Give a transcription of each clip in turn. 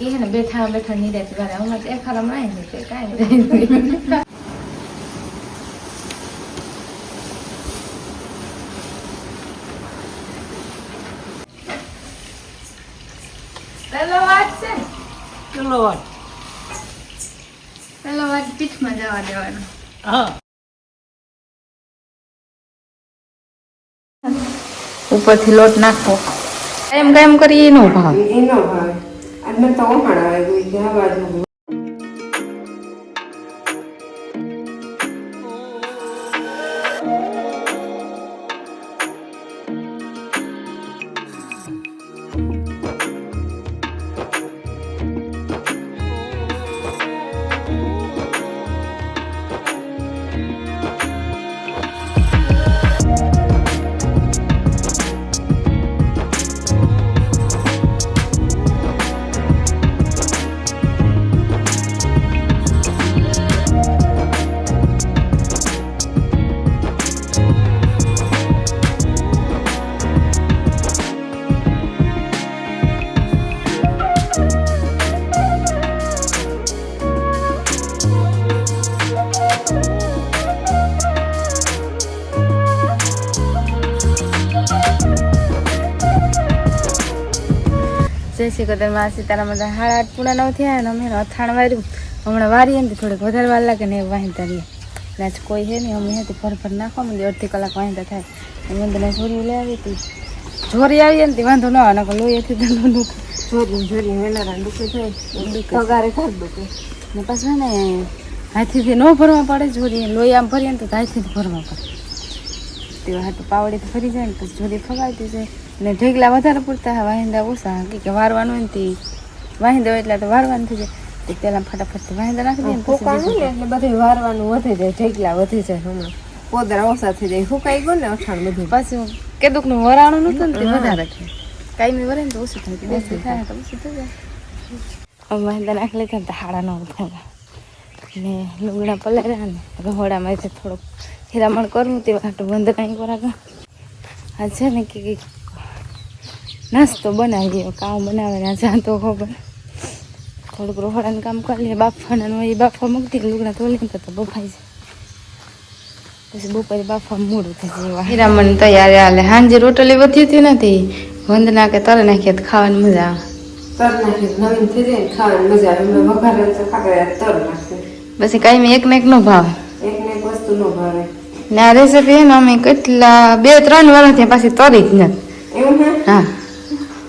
એ હે ને બેઠા બેઠા નહીં રહેતી વારે. હમણાં તો એક હારામાં આવી ને કાંઈ પેલો વાત છે? ને? વાત. પેલો વાત પીઠમાં જવા દેવાનો. હા. ઉપરથી લોટ નાખો. એમ કેમ કરી નો ભાવ. એનો ભાવે. આજને તો ઓહાણ આવે કોઈ શ્રી કદરમાં સીતારામ બધા હાડા આઠ પૂણા નવ થયા અને અમે અથાણ વાર્યું. હમણાં વારીએ ને થોડીક વધારે વાર લાગે ને એ વાહિંતા રહીએ એટલે આજ કોઈ હે નહીં અમે હતી ફર ફર નાખવા માંડી અડધી કલાક વાંધતા થાય. અમે તને જોરી લઈ આવી હતી જોરી આવીએ ને તે વાંધો ન આવે નકર લોહીથી ધંધો દુખે જોરી જોરી વેલારા દુખે થાય પગારે ખાર દુખે. ને પાછું ને હાથીથી ન ભરવા પડે જોરી લોહી આમ ભરીએ ને તો હાથથી ભરવા પડે. તે હાથ તો ફરી જાય ને પછી જોરી ફગાવતી જાય. ને ઢેગલા વધારે પૂરતા હા વાહિંદા ઓછા. કે કે વારવાનું હોય ને તે. વાહિંદા હોય એટલે તો વારવાનું થઈ જાય. તે પહેલાં ફટાફટ વાહિંદા નાખી દે ને એટલે બધું વારવાનું વધી જાય ઢેકલા વધી જાય હમણાં. પોદરા ઓછા થઈ જાય ફૂકાઈ ગયું ને અઠાણ બધું. પાછું કેદુકનું વરાણું નતું ને તે વધારે થાય કાંઈ વરે ને તો ઓછું થાય બેસી થાય તો ઓછું થઈ જાય. વાંધા વાહિંદા નાખી લેતા ને હાડા ન ઉઠાવ્યા ને લુગડા પલાર્યા ને રહોડામાંથી થોડુંક હીરામણ કરવું તે વાટું બંધ કાંઈ કરાక આ છે ને કે કંઈક નાસ્તો બનાવીએ કામ બનાવે ને જ્યાં તો ખબર. થોડુંક રોહડાનું કામ કરી લે બાફવાના હોય એ બાફા મૂકતી લુગડા તોલી તો બફાઈ જાય. પછી બપોરે બાફા મોડું થઈ જાય હીરામણ તૈયાર હાલે. હાંજે રોટલી વધી હતી નથી. વંદના કે તરે નાખીએ તો ખાવાની મજા આવે. તર નાખી થઈ જાય ખાવાની મજા આવે. વઘારે તો ખાકરે તર નાખે. પછી કાંઈ એક ને એક નો ભાવ. એક ને એક વસ્તુ નો ભાવે. ને આ રેસીપી છે ને અમે કેટલા બે ત્રણ વાર થયા પાછી તરી જ નથી. હા.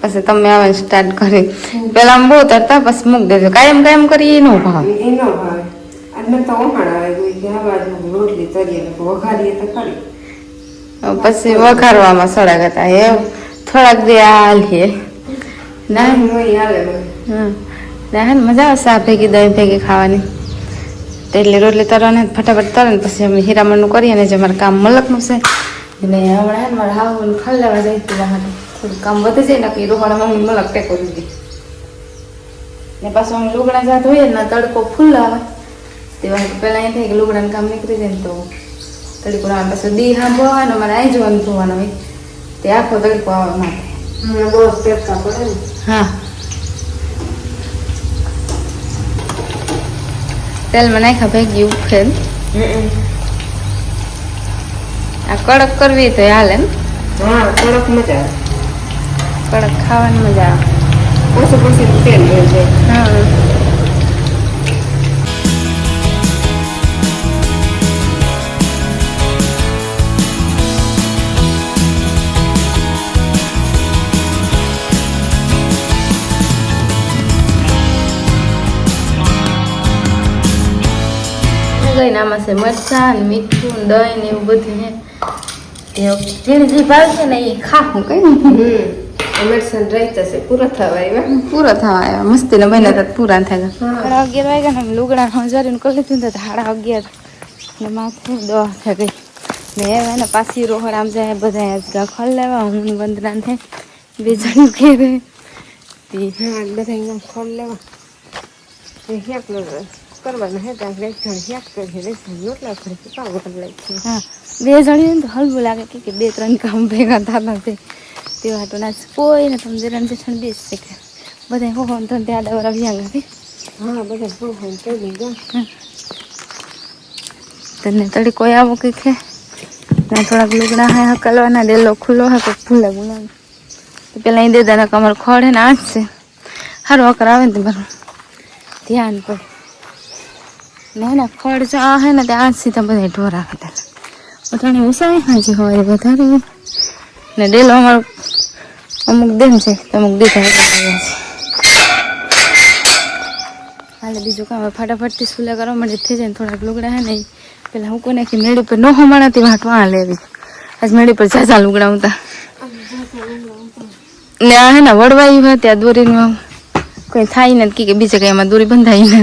પછી તમે આવે સ્ટાર્ટ કરી. પેલા આમ બહુ તરતા પછી મૂક દેજો. કાયમ કાયમ કરી એનો ભાવ. એનો ભાવ. અને તો ઓહાણ આવે આ રોટલી તરીએ વઘારીએ તો ખરી પછી વઘારવામાં સળગ હતા. એ થોડાક દે હાલીએ ના હાલે હા ના મજા આવે આ ભેગી દહીં ભેગી ખાવાની. એટલે રોટલી તરવાને ફટાફટ તરે ને પછી અમે હીરામણનું કરીએ ને જે મારે કામ મલકનું છે. ને હમણાં હે મારે હાવું ખાલી લેવા જાય તું બહાર થોડું કામ વધી જાય ને કે રોકડા મમ્મી મલક ટેકો દીધી ને પાછું અમે લુગડા જાત હોય ને તડકો ફૂલ આવે. તે વાંધો પહેલાં એ થાય કે લુગડાનું કામ નીકળી જાય ને તો તડકો આવે. પાછું દી હાંભો આવે ને મારે અહીં જોવાનું ધોવાનું હોય. તે આખો તડકો માટે હમણાં બહુ પડે ને. હા. તેલમાં નાખ્યા ભેગી ઉફેલ આ કડક કરવી તો હાલે હા કડક મજા આવે. કડક ખાવાની મજા આવે. ઓછું પછી તેલ રહી છે. હા. ગઈને આમાં છે મરચાં ને મીઠું ને દહીં ને એવું બધું ને તે જેને જે ભાવ છે ને એ ખાવું કઈ. મેડિસન રહી જશે પૂરો થવા આવ્યા. પૂરા થવા આવ્યા. મસ્તી ને મહિના તક પૂરા થાય. સાડા અગિયાર વાગ્યા ને લુગડા હજારીને કરી લીધું ને તો સાડા અગિયાર. ને માથે દવા થઈ ગઈ. પાછી રોહડ આમ જાય બધા આજગા ખોલ લેવા હું વંદના થાય. બે જણ ઘેરે. તે બધા ખોલ લેવા. કરવાના હે ત્યાં એક જણ હેક કરી એક જણ રોટલા કરી કામ કરી લે છે હા બે જણી તો હલવું લાગે કે બે ત્રણ કામ ભેગા થતા છે તે વાટો ના કોઈને સમજે જરા જેઠણ બેસ શકે બધા હો તો ત્યાં દવરા વ્યા નથી હા બધા બહુ હોય તો લઈ તને તડી કોઈ આવો કે છે ને થોડાક લુગડા હે હકલવાના ડેલો ખુલ્લો હે તો ફૂલે ગુલાબ તો પેલા અહીં દેદાના કમર ખોડે ને આજ છે. સારું અકર આવે ને તમારું. ધ્યાન પડે ના ફળ ખડ જો આ હે ને તે આજ સીધા બધા ઢોર પેલા પોતાને ઉસાય હાજી હોય વધારે. ને ડેલો અમારો અમુક દેન છે અમુક દીધા છે. હાલે બીજું કામ ફટાફટથી સુલા કરવા માટે થઈ જાય ને થોડાક લુગડા હે ને પેલા હું કોને કે મેળી પર ન હમણાંથી વાંટવા લેવી. આજ મેળી પર ઝાઝા લુગડા ઉતા ને આ હે ને વડવાઈ હોય, ત્યાં દોરીનું કોઈ થાય નથી, કે બીજે કંઈ એમાં દોરી બંધાઈ ને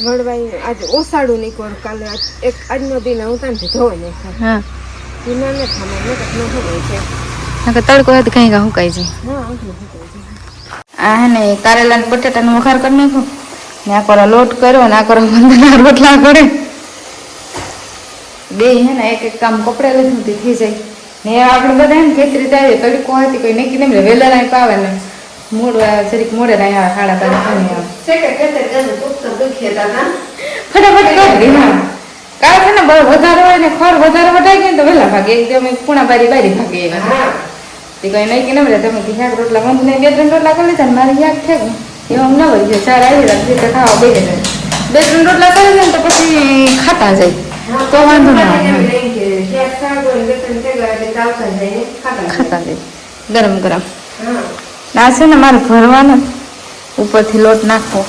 વડવાઈ આજે ઓસાડું નીકળ કાલે. એક આજનો દિન આવતા ને ધોવા ને હા. દિના ને ખામાં ને ન ખબર છે. નકર તડકો હોય તો કઈ કા હુકાઈ જાય. હા આ હે ને કારેલા ને બટાટાનો વઘાર કરી નાખો ને આ કરો લોટ કર્યો ને આ કરો બંધના રોટલા કરે. બે હે ને એક એક કામ કપડે લીધું તે થઈ જાય. ને આપણે બધા એમ ખેતરી થાય તડકો હોય કોઈ નક્કી નહીં વહેલા નાઈ પાવે ને મોડ જરીક મોડે નાઈ આવે સાડા પાંચ આવે. કે તો ફટાફટ કરી હા કાળ છે ને વધારે હોય ને ખર વધારે વટાઈ ગયો ને તો વહેલા ભાગે. એકદમ પૂણા બારી બારી ભાગે હા. તે કઈ નહીં કે ન તમે કે શાક રોટલા બંધ બે ત્રણ રોટલા કરી લીધા મારી શાક છે ને એવા ન વળી ચાર આવી રહ્યા રીતે ખાવા બે જાય. બે ત્રણ રોટલા કરી દે તો પછી ખાતા જાય. તો વાંધો ના ખાતા જાય. ગરમ ગરમ ના છે ને મારે ભરવાનો. ઉપરથી લોટ નાખવો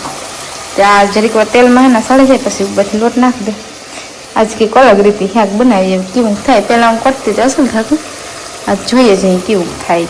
ત્યાં જરીક વાર તેલમાં હે ને સળી જાય પછી ઉપરથી લોટ નાખી દે. આજ કંઈક અલગ રીતે ક્યાંક બનાવીએ કેવું થાય? પહેલાં હું કરતી તો અસલ થતું આજ જોઈએ જઈએ કેવું થાય.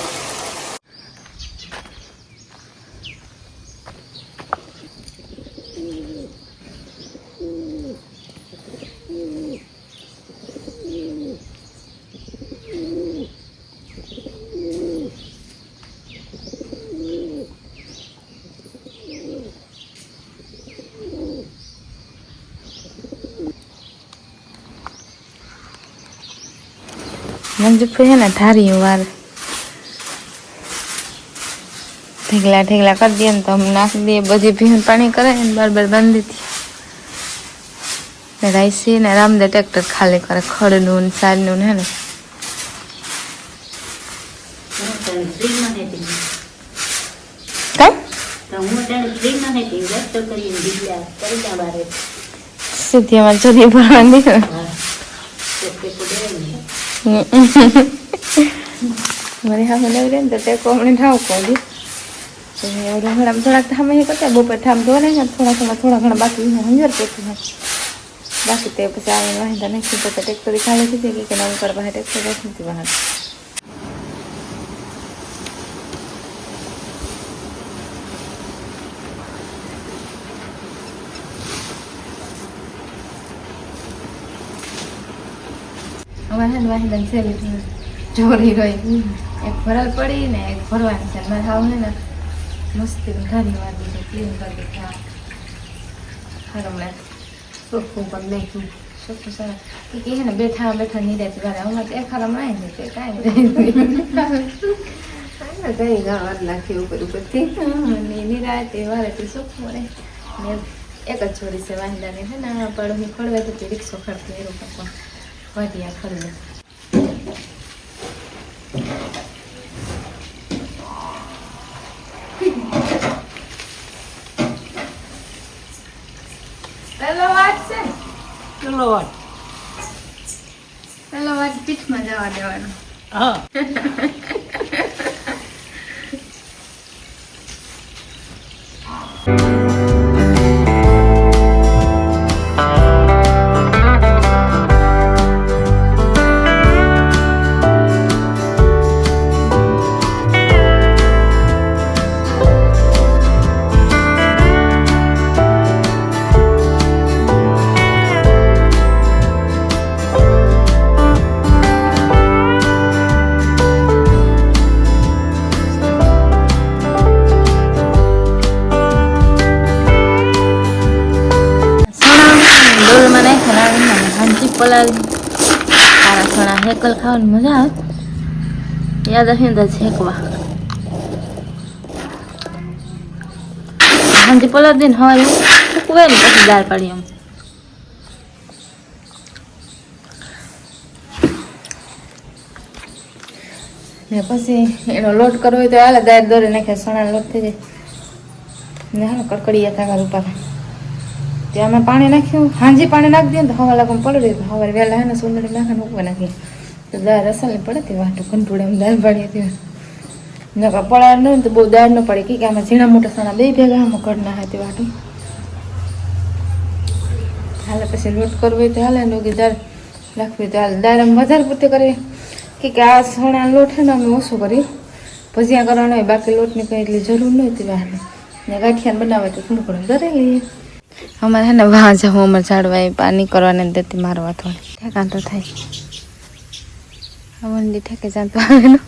મંજુ છે ને ધારી વાર. ઢેગલા ઢેગલા કરી દઈએ ને તો અમે નાખી દઈએ. બધી ભીણ પાણી કરે ને બાર બાર બાંધી દઈએ ને રાઈસી ને રામદે ટ્રેક્ટર ખાલી કરે. ખડનું ને સારનું ને હે ને. સીધી અમારે જરી ભરવાની ને મારી હા મને ને તો ટેકો હમણાં ઠાવ કોલી એવડું હમણાં થોડાક ઠામ એ કરતા, બપોર ઠામ ધોરે ને, થોડા થોડા થોડા ઘણા બાકી હંજર ટેકું બાકી તે પછી આવે વાહિંદા નાખી તો ટેક્ટર ખાલી થઈ જાય, કે નવું કરવા ટેક્ટર નથી બહાર વાહન વાહન છે ચોરી રહી એક ભરલ પડી ને એક ભરવાની છે મારે હાવ ને મસ્તી ઘણી વાર દીધું ક્લીન કરી દીધા હારું મળે. ચોખ્ખું પણ નાખ્યું શું સારા. એ છે ને બેઠા બેઠા નિરાતી વારે હમણાં તો એક હારા ને તે કાંઈ હા, કઈ ગાવાર નાખી ઉપર ઉપરથી નિરાતે વારે તે સુખ મળે. એક જ છોડી છે વાંદાને છે ને હું ખોડવે તો રિક્ષો ખડતી એનું પણ વાટિયા ખરું પેલો વાત છે પેલો વાત પેલો વાત પીઠમાં જવા દેવાનો હા સણા સણા ખાવાની મજા આવે. યાદ રાખીને તો શેકવા સાંજે પલાળ દિન હવે સૂકવે ને પછી દાળ પાડી એમ ને પછી એનો લોટ કરવો હોય તો હાલે દાળ દોરે નાખે સણા લોટ થઈ જાય. ને હાલો, કડકડીયા તાકા રૂપા ત્યાં અમે પાણી નાખ્યું, હાંજી પાણી નાખી દઈએ તો હવા લાગવા પડી હવા વહેલા હે ને સુંદરી નાખે ઉપર નાખીએ. તો દાળ રસાલી પડે તે વાટું એમ દાળ પાડીએ તે નકા પડાર ને તો બહુ દાળ ન પડે કે આમાં ઝીણા મોટા સણા બે ભેગા આમાં કર ના તે વાટું. હાલે પછી લોટ કરવો હોય તો હાલે નોગી દાળ રાખવી તો હાલ. દાળ આમ વધારે પૂરતી કરીએ. કે આ સોણા લોટ છે ને અમે ઓછું કરી ભજીયા કરવાનો હોય, બાકી લોટની કંઈ એટલી જરૂર નહીં હતી વાહને ને ગાંઠિયાને બનાવે તો થોડું ઘણું દરે લઈએ. અમારે હે ને વાં જાઉં અમારે ઝાડવા પાણી કરવાને દેતી મારવા થોડી. તો થાય. અમન દી ઠેકે જાતો આવે ને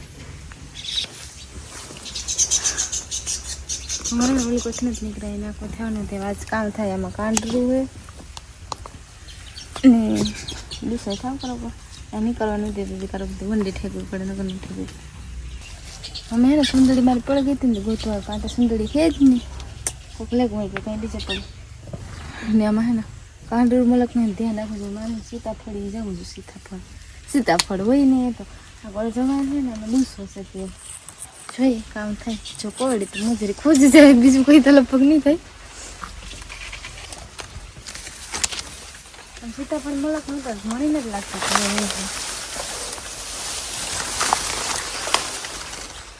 અમારે ને ઓલી કોઈ નથી નીકળાય નાખો થયો ને તે આજ કામ થાય એમાં કાંડરું હોય. ને દુસરો થાવ કરો પણ એની કરવાનું દેતી કરો વંડી ઠેકવી પડે નગર નહીં ઠેકવી અમે હે ને સુંદરી મારી પડી ગઈ હતી ને ગોતવા પાંચ સુંદરી છે જ નહીં. કોક લેગ હોય કે કંઈ બીજા પડી. ને આમાં હે ને કાંડુર મલક ને ધ્યાન રાખવું જોઈએ. માનું સીતાફળ ઈ જવું જોઈએ સીતાફળ. સીતાફળ હોય ને તો આગળ જવાનું છે ને અમે દૂસરો છે તે જોઈએ, કામ થાય. જો કોવડી તો મજૂરી ખુશ જાય, બીજું કોઈ તલપગ નહીં થાય. સીતાફળ મલક તો મળીને જ લાગતું.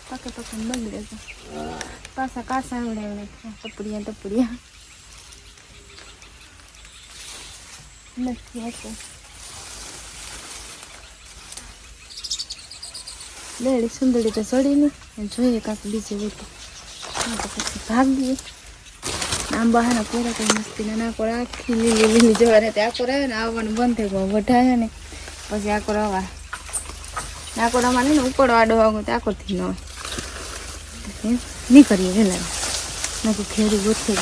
પાકે પાકે બગડે છે. પાછા કાસા આવડે ટપડિયા ટપડિયા. નથી હતું લેડી સુંદરી તો ચડીને જોઈએ કાંક બીજે હોય તો પછી ભાગીએ. આમ હે ને પૂરા કઈ મસ્તી ના નાકોર આખી લીલી લીલી જવાને તે આકોર આવે ને આવવાનું બંધ થઈ ગયું. વઢાય ને પછી આકોર આવા નાકોરામાં ને ઉકળો આડો વાગો તો આકોરથી ન નહીં કરીએ વહેલા નથી ખેડી ગોઠવી